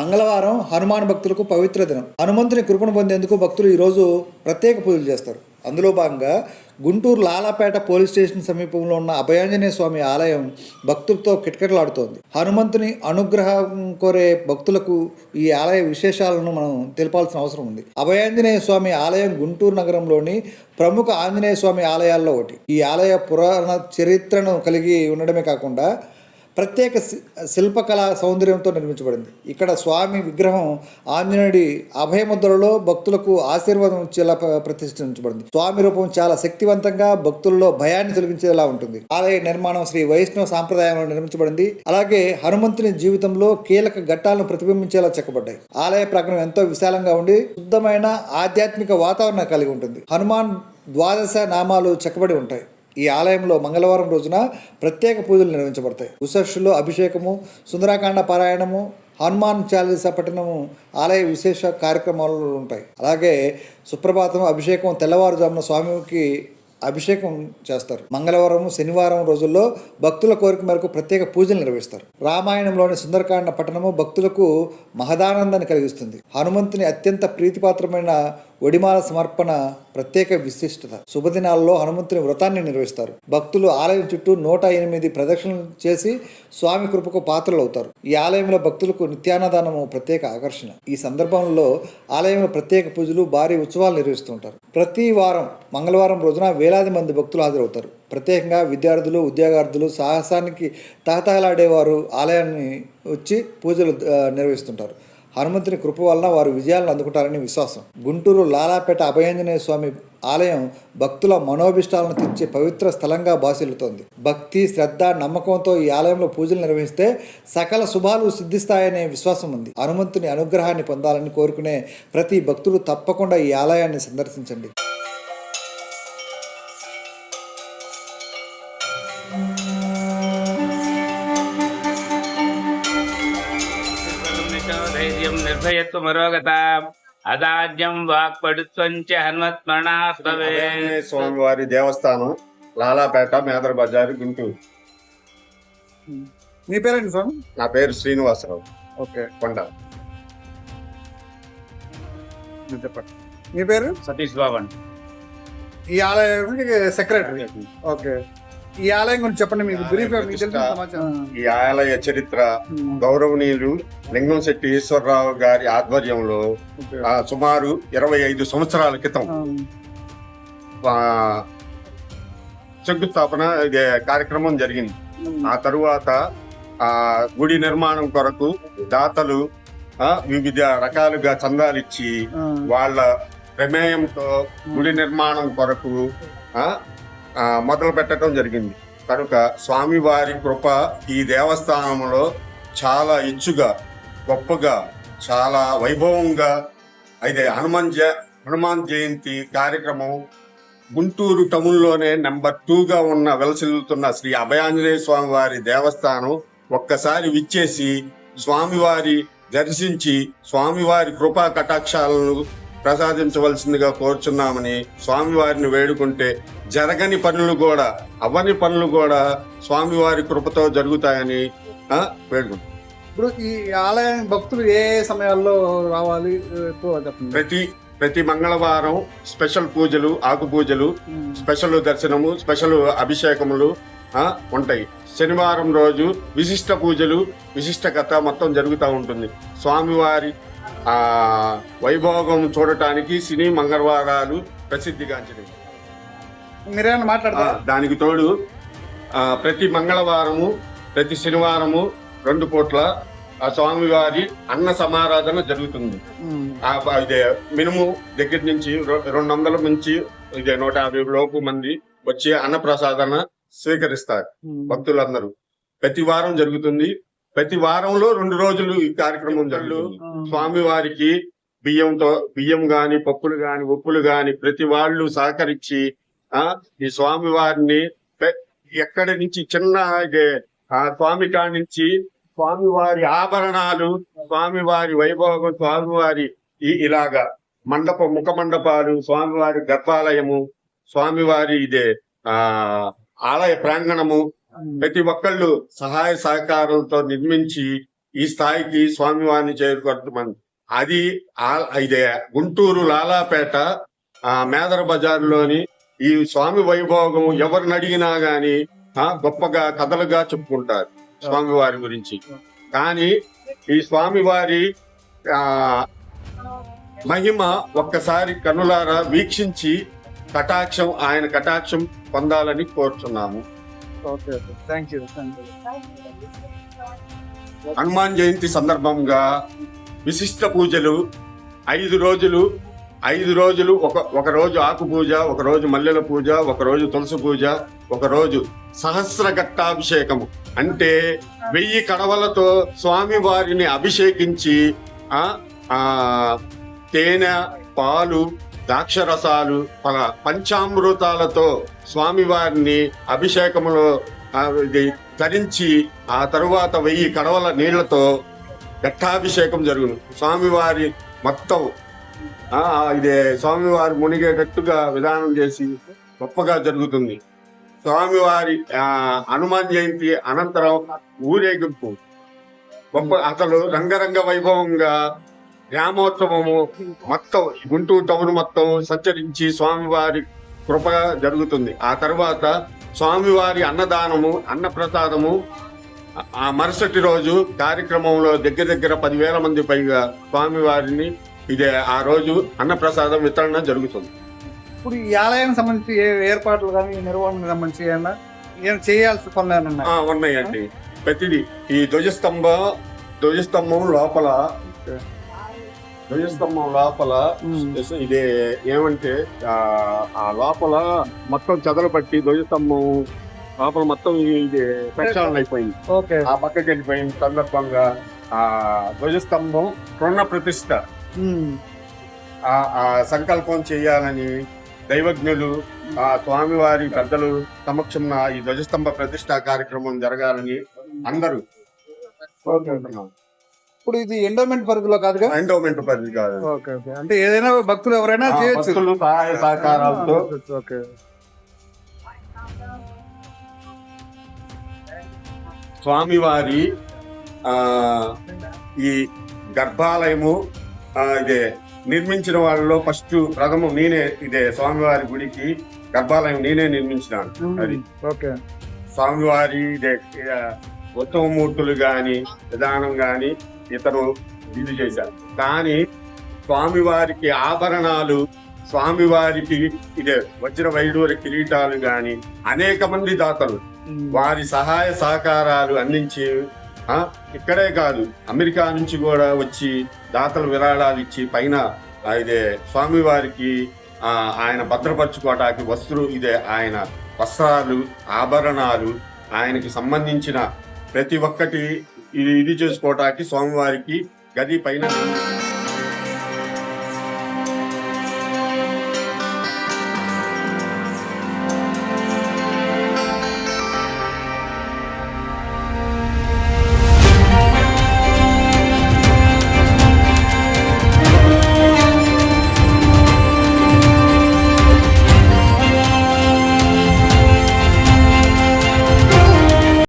మంగళవారం హనుమాన్ భక్తులకు పవిత్ర దినం. హనుమంతుని కృపను పొందేందుకు భక్తులు ఈరోజు ప్రత్యేక పూజలు చేస్తారు. అందులో భాగంగా గుంటూరు లాలాపేట పోలీస్ స్టేషన్ సమీపంలో ఉన్న అభయాంజనేయ స్వామి ఆలయం భక్తులతో కిటకిటలాడుతోంది. హనుమంతుని అనుగ్రహం కోరే భక్తులకు ఈ ఆలయ విశేషాలను మనం తెలపాల్సిన అవసరం ఉంది. అభయాంజనేయ స్వామి ఆలయం గుంటూరు నగరంలోని ప్రముఖ ఆంజనేయ స్వామి ఆలయాల్లో ఒకటి. ఈ ఆలయ పురాణ చరిత్రను కలిగి ఉండడమే కాకుండా ప్రత్యేక శి- శిల్పకళా సౌందర్యంతో నిర్మించబడింది. ఇక్కడ స్వామి విగ్రహం ఆంజనేయుడి అభయముద్రలో భక్తులకు ఆశీర్వాదం ఇచ్చేలా ప్రతిష్ఠించబడింది. స్వామి రూపం చాలా శక్తివంతంగా భక్తుల్లో భయాన్ని తొలగించేలా ఉంటుంది. ఆలయ నిర్మాణం శ్రీ వైష్ణవ సాంప్రదాయంలో నిర్మించబడింది. అలాగే హనుమంతుని జీవితంలో కీలక ఘట్టాలను ప్రతిబింబించేలా చెక్కబడ్డాయి. ఆలయ ప్రాంగణం ఎంతో విశాలంగా ఉండి శుద్ధమైన ఆధ్యాత్మిక వాతావరణం కలిగి ఉంటుంది. హనుమాన్ ద్వాదశ నామాలు చెక్కబడి ఉంటాయి. ఈ ఆలయంలో మంగళవారం రోజున ప్రత్యేక పూజలు నిర్వహించబడతాయి. ఉషస్సులో అభిషేకము సుందరాకాండ పారాయణము హనుమాన్ చాలీసా పఠనము ఆలయ విశేష కార్యక్రమాలు ఉంటాయి. అలాగే సుప్రభాతం అభిషేకం తెల్లవారుజామున స్వామికి అభిషేకం చేస్తారు. మంగళవారం శనివారం రోజుల్లో భక్తుల కోరిక మేరకు ప్రత్యేక పూజలు నిర్వహిస్తారు. రామాయణంలోని సుందరకాండ పట్టణము భక్తులకు మహదానందాన్ని కలిగిస్తుంది. హనుమంతుని అత్యంత ప్రీతిపాత్రమైన ఒడిమాల సమర్పణ ప్రత్యేక విశిష్టత. శుభదినాల్లో హనుమంతుని వ్రతాన్ని నిర్వహిస్తారు. భక్తులు ఆలయం చుట్టూ నూట ఎనిమిది ప్రదక్షిణలు చేసి స్వామి కృపకు పాత్రలు అవుతారు ఈ ఆలయంలో భక్తులకు నిత్యాన్నదానము ప్రత్యేక ఆకర్షణ. ఈ సందర్భంలో ఆలయంలో ప్రత్యేక పూజలు భారీ ఉత్సవాలు నిర్వహిస్తుంటారు. ప్రతి వారం మంగళవారం రోజున వేలాది మంది భక్తులు హాజరవుతారు. ప్రత్యేకంగా విద్యార్థులు ఉద్యోగార్థులు సాహసానికి తహతహలాడేవారు ఆలయాన్ని వచ్చి పూజలు నిర్వహిస్తుంటారు. హనుమంతుని కృప వలన వారు విజయాలను అందుకుంటారని విశ్వాసం. గుంటూరు లాలాపేట అభయాంజనేయ స్వామి ఆలయం భక్తుల మనోభిష్టాలను తెచ్చే పవిత్ర స్థలంగా బాసిల్లుతోంది భక్తి శ్రద్ధ నమ్మకంతో ఈ ఆలయంలో పూజలు నిర్వహిస్తే సకల శుభాలు సిద్ధిస్తాయనే విశ్వాసం ఉంది. హనుమంతుని అనుగ్రహాన్ని పొందాలని కోరుకునే ప్రతి భక్తుడు తప్పకుండా ఈ ఆలయాన్ని సందర్శించండి. ధైర్యం నిర్భయత్వమరోగత అదాజ్యం వాక్పడుత్వంచ హనుమత్మరణాస్తవే ఆంజనేయ స్వామి వారి దేవస్థానం లాలాపేట మేదర్ బజార్ గుంటూరు. మీ పేరేంటి స్వామి? నా పేరు శ్రీనివాసరావు. ఓకే. కొండ. చెప్పండి మీ పేరు? సతీష్ బాబు అండి. ఈ ఆలయానికి సెక్రటరీ ఓకే. ఈ ఆలయం గురించి చెప్పండి మీకు బ్రీఫ్ మీకు తెలిసిన సమాచారం. ఈ ఆలయ చరిత్ర గౌరవనీయులు లింగం శెట్టి ఈశ్వరరావు గారి ఆధ్వర్యంలో. ఆ, సుమారు ఇరవై ఐదు సంవత్సరాల క్రితం ఆ, శంకుస్థాపన ఇదే కార్యక్రమం జరిగింది. ఆ తరువాత ఆ గుడి నిర్మాణం కొరకు దాతలు ఆ, వివిధ రకాలుగా చందాలిచ్చి వాళ్ళ ప్రమేయంతో గుడి నిర్మాణం కొరకు ఆ, మొదలు పెట్టడం జరిగింది. కనుక స్వామివారి కృప ఈ దేవస్థానంలో చాలా ఇచ్చుగా గొప్పగా చాలా వైభవంగా అయితే హనుమాన్ జ హనుమాన్ జయంతి కార్యక్రమం గుంటూరు టౌన్లోనే నెంబర్ టూగా ఉన్న వెలసిల్లుతున్న శ్రీ అభయాంజనేయ స్వామి వారి దేవస్థానం ఒక్కసారి విచ్చేసి స్వామివారి దర్శించి స్వామివారి కృపా కటాక్షాలను ప్రసాదించవలసిందిగా కోరుచున్నామని స్వామివారిని వేడుకుంటే జరగని పనులు కూడా అవ్వని పనులు కూడా స్వామివారి కృపతో జరుగుతాయని ఆ, వేడుకుంటున్నాం. ఇప్పుడు ఈ ఆలయం భక్తులు ఏ సమయాల్లో రావాలి? ప్రతి ప్రతి మంగళవారం స్పెషల్ పూజలు ఆకు పూజలు స్పెషల్ దర్శనము స్పెషల్ అభిషేకములు ఉంటాయి. శనివారం రోజు విశిష్ట పూజలు విశిష్ట కథ మొత్తం జరుగుతూ ఉంటుంది. స్వామివారి వైభోగం చూడటానికి సినీ మంగళవారాలు ప్రసిద్ధిగాంచినవి. మీరేమైనా ఆ, మాట్లాడతారా దానికి తోడు ఆ, ప్రతి మంగళవారము ప్రతి శనివారము రెండు పూట్ల ఆ స్వామివారి అన్న సమారాధన జరుగుతుంది. ఆ బ- ఇదే మినిమం దగ్గర నుంచి రెండు వందల నుంచి ఇదే నూట యాభై లోపు మంది వచ్చి అన్న ప్రసాదన స్వీకరిస్తారు భక్తులందరూ. ప్రతి వారం జరుగుతుంది. ప్రతి వారంలో రెండు రోజులు ఈ కార్యక్రమం జరుగుతుంది. స్వామి వారికి బియ్యంతో బియ్యం గాని పప్పులు గాని ఉప్పులు గాని ప్రతి వాళ్ళు సహకరించి ఆ ఈ స్వామి వారిని ఎక్కడి నుంచి చిన్న ఇదే ఆ స్వామి కాడి నుంచి స్వామి వారి ఆభరణాలు స్వామి వారి వైభోగం స్వామి వారి ఇలాగా మండప ముఖ మండపాలు స్వామివారి గర్భాలయము స్వామివారి ఇదే ఆ ఆలయ ప్రాంగణము ప్రతి ఒక్కళ్ళు సహాయ సహకారంతో నిర్మించి ఈ స్థాయికి స్వామివారిని చేరుకుంటున్నాం అది ఆ- ఇదే గుంటూరు లాలాపేట ఆ మేదర బజార్లోని ఈ స్వామి వైభోగం ఎవరిని అడిగినా గాని గొప్పగా కథలుగా చెప్పుకుంటారు స్వామివారి గురించి. కానీ ఈ స్వామివారి ఆ మహిమ ఒక్కసారి కనులారా వీక్షించి కటాక్షం ఆయన కటాక్షం పొందాలని కోరుతున్నాము okay okay. Thank you thank you Hanuman Jayanti సందర్భంగా విశిష్ట పూజలు ఐదు రోజులు ఐదు రోజులు ఒక ఒక రోజు ఆకు పూజ ఒక రోజు మల్లెల పూజ ఒక రోజు తులసి పూజ ఒక రోజు సహస్ర ఘట్టాభిషేకము. అంటే వెయ్యి కడవలతో స్వామి వారిని అభిషేకించి ఆ తేనె పాలు ద్రాక్షరసాలు పల పంచామృతాలతో స్వామివారిని అభిషేకములో ధరించి ఆ తరువాత వెయ్యి కడవల నీళ్ళతో ఘట్టాభిషేకం జరుగును. స్వామివారి మొత్తం ఇది ఇదే స్వామివారి మునిగేటట్టుగా విధానం చేసి గొప్పగా జరుగుతుంది. స్వామివారి హనుమాన్ జయంతి అనంతరం ఊరేగింపు. గొప్ప అసలు రంగరంగ వైభవంగా గ్రామోత్సవము మొత్తం గుంటూరు టౌన్ మొత్తం సంచరించి స్వామివారి కృపగా జరుగుతుంది. ఆ తర్వాత స్వామివారి అన్నదానము అన్నప్రసాదము ఆ- ఆ మరుసటి రోజు కార్యక్రమంలో దగ్గర దగ్గర పదివేల మంది పైగా స్వామివారిని ఇదే ఆ రోజు అన్నప్రసాదం వితరణ జరుగుతుంది. ఇప్పుడు ఈ ఆలయానికి సంబంధించి ఏ ఏర్పాట్లు కానీ నిర్వహణకు సంబంధించి ఏమన్నా ఏం చేయాల్సి? ఆ ఉన్నాయండి. ప్రతిదీ. ఈ ధ్వజస్తంభ ధ్వజస్తంభం లోపల ధ్వజస్తంభం లోపల. ఇదే ఏమంటే ఆ లోపల మొత్తం చెదలు పట్టి ధ్వజస్తంభం లోపల మొత్తం ఇది ప్రక్షాళన అయిపోయింది ఓకే ఆ పక్కకి వెళ్ళిపోయిన సందర్భంగా ఆ ధ్వజస్తంభం రుణ ప్రతిష్ట. ఆ ఆ సంకల్పం చేయాలని దైవజ్ఞులు ఆ స్వామివారి పెద్దలు సమక్షంన ఈ ధ్వజస్తంభ ప్రతిష్ట కార్యక్రమం జరగాలని అందరూ ఓకే ఓకే. ఇప్పుడు ఇది ఎండోమెంట్ పరిధిలో కాదుగా? ఎండోమెంట్ పరిధి కాదు. Okay okay. అంటే ఏదైనా భక్తులు ఎవరైనా చేయొచ్చు. భక్తులు సహాయ సహకారాలతో. ఓకే. స్వామివారి ఆ ఈ గర్భాలయము ఇదే నిర్మించిన వాళ్ళలో ఫస్ట్ ప్రథమం నేనే ఇదే స్వామివారి గుడికి గర్భాలయం నేనే నిర్మించినాను. అది. ఓకే. స్వామివారి ఇదే ఉత్తమమూర్తులు గాని విధానం గాని ఇతను ఇది చేశారు కానీ స్వామివారికి ఆభరణాలు స్వామివారికి ఇదే వజ్ర వైడూర కిరీటాలు గాని అనేక మంది దాతలు వారి సహాయ సహకారాలు అందించి ఇక్కడే కాదు అమెరికా నుంచి కూడా వచ్చి దాతలు విరాళాలు ఇచ్చి పైన ఇదే స్వామివారికి ఆ, ఆయన భద్రపరచుకోవటానికి వస్తువులు ఇదే ఆయన వస్త్రాలు ఆభరణాలు ఆయనకి సంబంధించిన ప్రతి ఒక్కటి ఇది ఇది చేసుకోవటానికి స్వామివారికి గది పైన